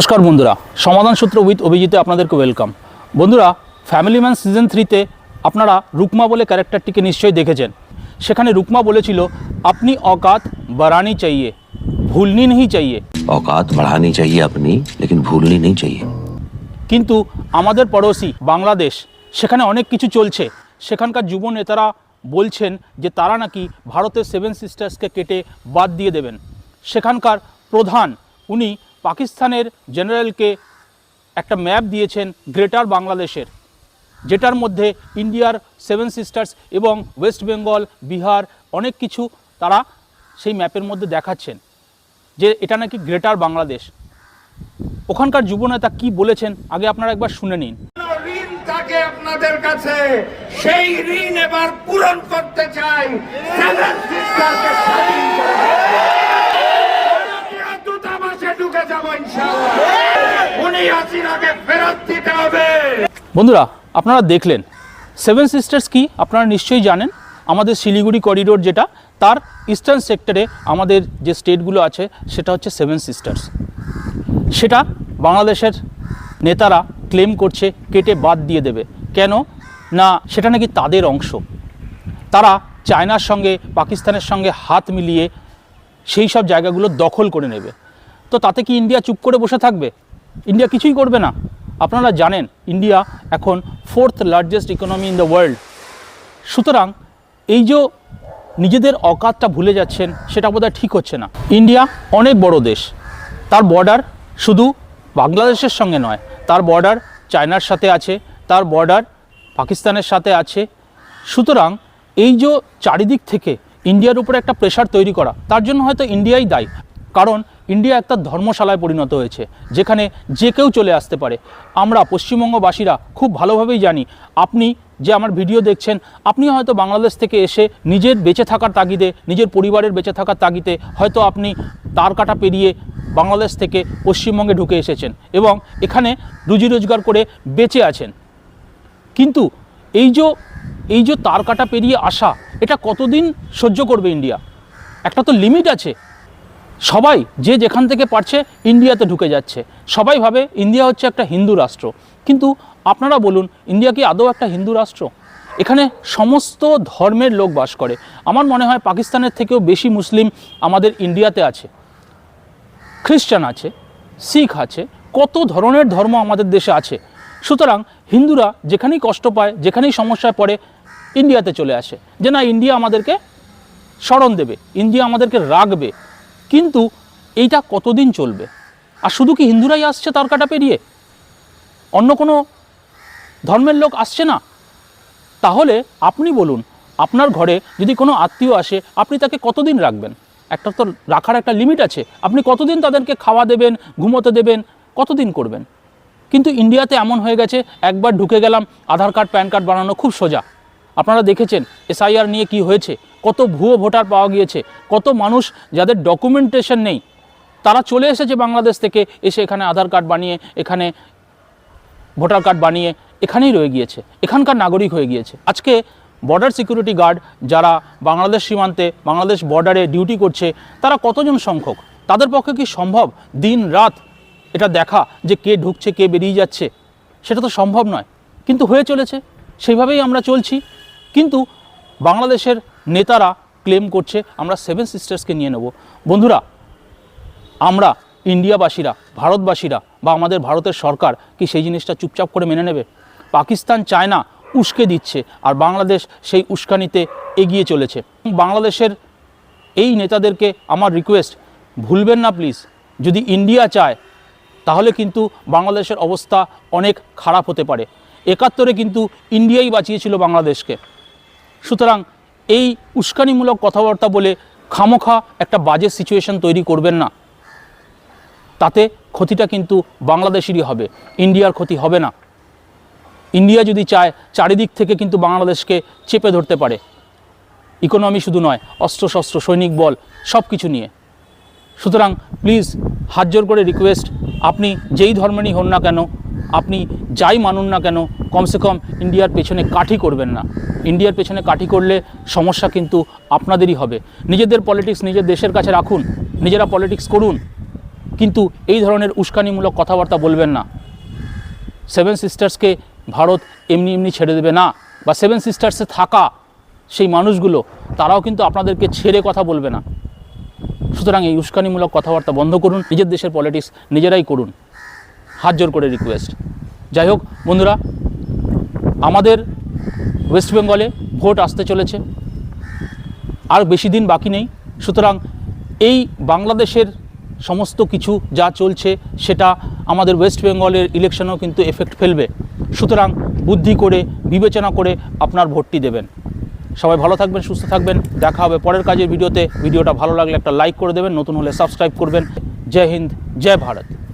নমস্কার বন্ধুরা সমাধান সূত্র উইথ অভিজিতে আপনাদেরকে ওয়েলকাম বন্ধুরা ফ্যামিলি ম্যান সিজন থ্রিতে আপনারা রুকমা বলে ক্যারেক্টারটিকে নিশ্চয়ই দেখেছেন। সেখানে রুকমা বলেছিল আপনি অকাত বাড়ানি চাইয়ে ভুলনি নেই চাইয়ে। অকাত বাড়ানি চাই আপনি লেকিন ভুলনি নেই চাইয়ে। কিন্তু আমাদের পড়োশি বাংলাদেশ সেখানে অনেক কিছু চলছে। সেখানকার যুব নেতারা বলছেন যে তারা নাকি ভারতের সেভেন সিস্টার্সকে কেটে বাদ দিয়ে দেবেন। সেখানকার প্রধান উনি পাকিস্তানের জেনারেলকে একটা ম্যাপ দিয়েছেন গ্রেটার বাংলাদেশের, যেটার মধ্যে ইন্ডিয়ার সেভেন সিস্টার্স এবং ওয়েস্ট বেঙ্গল, বিহার অনেক কিছু তারা সেই ম্যাপের মধ্যে দেখাচ্ছেন যে এটা নাকি গ্রেটার বাংলাদেশ। ওখানকার যুবনেতা কি বলেছেন আগে আপনারা একবার শুনে নিন। আপনাদের কাছে, সেই ঋণ এবার পূরণ করতে চাই। বন্ধুরা, আপনারা দেখলেন সেভেন সিস্টার্স কি? আপনারা নিশ্চয়ই জানেন, আমাদের শিলিগুড়ি করিডোর যেটা, তার ইস্টার্ন সেক্টরে আমাদের যে স্টেটগুলো আছে, সেটা হচ্ছে সেভেন সিস্টার্স সেটা বাংলাদেশের নেতারা ক্লেম করছে, কেটে বাদ দিয়ে দেবে। কেন? না, সেটা নাকি তাদের অংশ। তারা চায়নার সঙ্গে, পাকিস্তানের সঙ্গে হাত মিলিয়ে সেই সব জায়গাগুলো দখল করে নেবে। তো তাতে কি ইন্ডিয়া চুপ করে বসে থাকবে? ইন্ডিয়া কিছুই করবে না। আপনারা জানেন, ইন্ডিয়া এখন fourth largest economy in the world সুতরাং এই যে নিজেদের অকাতটা ভুলে যাচ্ছেন, সেটা বোধহয় ঠিক হচ্ছে না। ইন্ডিয়া অনেক বড় দেশ। তার বর্ডার শুধু বাংলাদেশের সঙ্গে নয়, তার বর্ডার চায়নার সাথে আছে, তার বর্ডার পাকিস্তানের সাথে আছে। সুতরাং এই যে চারিদিক থেকে ইন্ডিয়ার উপরে একটা প্রেশার তৈরি করা, তার জন্য হয়তো ইন্ডিয়াই দায়ী। কারণ ইন্ডিয়া একটা ধর্মশালায় পরিণত হয়েছে, যেখানে যে কেউ চলে আসতে পারে। আমরা পশ্চিমবঙ্গবাসীরা খুব ভালোভাবেই জানি, আপনি যে আমার ভিডিও দেখছেন, আপনি হয়তো বাংলাদেশ থেকে এসে নিজের বেঁচে থাকার তাগিদে, নিজের পরিবারের বেঁচে থাকার তাগিদে হয়তো আপনি তার কাটা পেরিয়ে বাংলাদেশ থেকে পশ্চিমবঙ্গে ঢুকে এসেছেন এবং এখানে রুজি রোজগার করে বেঁচে আছেন। কিন্তু এই যে এই যে তার কাটা পেরিয়ে আসা, এটা কতদিন সহ্য করবে ইন্ডিয়া? একটা তো লিমিট আছে। সবাই যে যেখান থেকে পারছে ইন্ডিয়াতে ঢুকে যাচ্ছে। সবাই ভাবে ইন্ডিয়া হচ্ছে একটা হিন্দু রাষ্ট্র। কিন্তু আপনারা বলুন, ইন্ডিয়া কি আদৌ একটা হিন্দু রাষ্ট্র? এখানে সমস্ত ধর্মের লোক বাস করে। আমার মনে হয় পাকিস্তানের থেকেও বেশি মুসলিম আমাদের ইন্ডিয়াতে আছে। খ্রিস্টান আছে, শিখ আছে, কত ধরনের ধর্ম আমাদের দেশে আছে। সুতরাং হিন্দুরা যেখানেই কষ্ট পায়, যেখানেই সমস্যায় পড়ে, ইন্ডিয়াতে চলে আসে। যে না, ইন্ডিয়া আমাদেরকে স্মরণ দেবে, ইন্ডিয়া আমাদেরকে রাখবে। কিন্তু এইটা কতদিন চলবে? আর শুধু কি হিন্দুরাই আসছে তারকাটা পেরিয়ে? অন্য কোনো ধর্মের লোক আসছে না? তাহলে আপনি বলুন, আপনার ঘরে যদি কোনো আত্মীয় আসে, আপনি তাকে কতদিন রাখবেন? একটা তো রাখার একটা লিমিট আছে। আপনি কতদিন তাদেরকে খাওয়া দেবেন, ঘুমোতে দেবেন, কতদিন করবেন? কিন্তু ইন্ডিয়াতে এমন হয়ে গেছে, একবার ঢুকে গেলাম, আধার কার্ড, প্যান কার্ড বানানো খুব সোজা। আপনারা দেখেছেন এসআইআর নিয়ে কি হয়েছে? কত ভুয়ো ভোটার পাওয়া গিয়েছে, কত মানুষ যাদের ডকুমেন্টেশন নেই, তারা চলে এসেছে বাংলাদেশ থেকে, এসে এখানে আধার কার্ড বানিয়ে, এখানে ভোটার কার্ড বানিয়ে, এখানেই রয়ে গিয়েছে, এখানকার নাগরিক হয়ে গিয়েছে। আজকে বর্ডার সিকিউরিটি গার্ড যারা বাংলাদেশ সীমান্তে, বাংলাদেশ বর্ডারে ডিউটি করছে, তারা কতজন সংখ্যক? তাদের পক্ষে কি সম্ভব দিন রাত এটা দেখা যে কে ঢুকছে, কে বেরিয়ে যাচ্ছে? সেটা তো সম্ভব নয়। কিন্তু হয়ে চলেছে, সেইভাবেই আমরা চলছি। কিন্তু বাংলাদেশের নেতারা ক্লেম করছে, আমরা সেভেন সিস্টার্সকে নিয়ে নেব। বন্ধুরা, আমরা ইন্ডিয়াবাসীরা, ভারতবাসীরা বা আমাদের ভারতের সরকার কি সেই জিনিসটা চুপচাপ করে মেনে নেবে? পাকিস্তান চায় না উস্কে দিচ্ছে আর বাংলাদেশ সেই উস্কানিতে এগিয়ে চলেছে। বাংলাদেশের এই নেতাদেরকে আমার রিকোয়েস্ট ভুলবেন না প্লিজ যদি ইন্ডিয়া চায়, তাহলে কিন্তু বাংলাদেশের অবস্থা অনেক খারাপ হতে পারে। একাত্তরে কিন্তু ইন্ডিয়াই বাঁচিয়েছিল বাংলাদেশকে। সুতরাং এই উস্কানিমূলক কথাবার্তা বলে খামোখা একটা বাজে সিচুয়েশন তৈরি করবেন না। তাতে ক্ষতিটা কিন্তু বাংলাদেশেরই হবে, ইন্ডিয়ার ক্ষতি হবে না। ইন্ডিয়া যদি চায়, চারিদিক থেকে কিন্তু বাংলাদেশকে চেপে ধরতে পারে। ইকোনমি শুধু নয়, অস্ত্রশস্ত্র, সৈনিক বল সব কিছু নিয়ে। সুতরাং প্লিজ হাত জোর করে রিকোয়েস্ট আপনি যেই ধর্মেরই হন না কেন আপনি যাই মানুন না কেন, কমসে কম ইন্ডিয়ার পেছনে কাঠি করবেন না। ইন্ডিয়ার পেছনে কাঠি করলে সমস্যা কিন্তু আপনাদেরই হবে। নিজেদের পলিটিক্স নিজের দেশের কাছে রাখুন, নিজেরা পলিটিক্স করুন, কিন্তু এই ধরনের উস্কানিমূলক কথাবার্তা বলবেন না। সেভেন সিস্টার্সকে ভারত এমনি এমনি ছেড়ে দেবে না, বা সেভেন সিস্টার্সে থাকা সেই মানুষগুলো, তারাও কিন্তু আপনাদেরকে ছেড়ে কথা বলবে না। সুতরাং এই উস্কানিমূলক কথাবার্তা বন্ধ করুন, নিজের দেশের পলিটিক্স নিজেরাই করুন। হাত জোর করে রিকোয়েস্ট যাই হোক, বন্ধুরা, আমাদের ওয়েস্ট বেঙ্গলে ভোট আসতে চলেছে। আর বেশি দিন বাকি নেই। সুতরাং এই বাংলাদেশের সমস্ত কিছু যা চলছে, সেটা আমাদের ওয়েস্ট বেঙ্গলের ইলেকশনেও কিন্তু এফেক্ট ফেলবে। সুতরাং বুদ্ধি করে, বিবেচনা করে আপনার ভোটটি দেবেন। সবাই ভালো থাকবেন, সুস্থ থাকবেন। দেখা হবে পরের কাজের ভিডিওতে। ভিডিওটা ভালো লাগলে একটা লাইক করে দেবেন, নতুন হলে সাবস্ক্রাইব করবেন। জয় হিন্দ, জয় ভারত।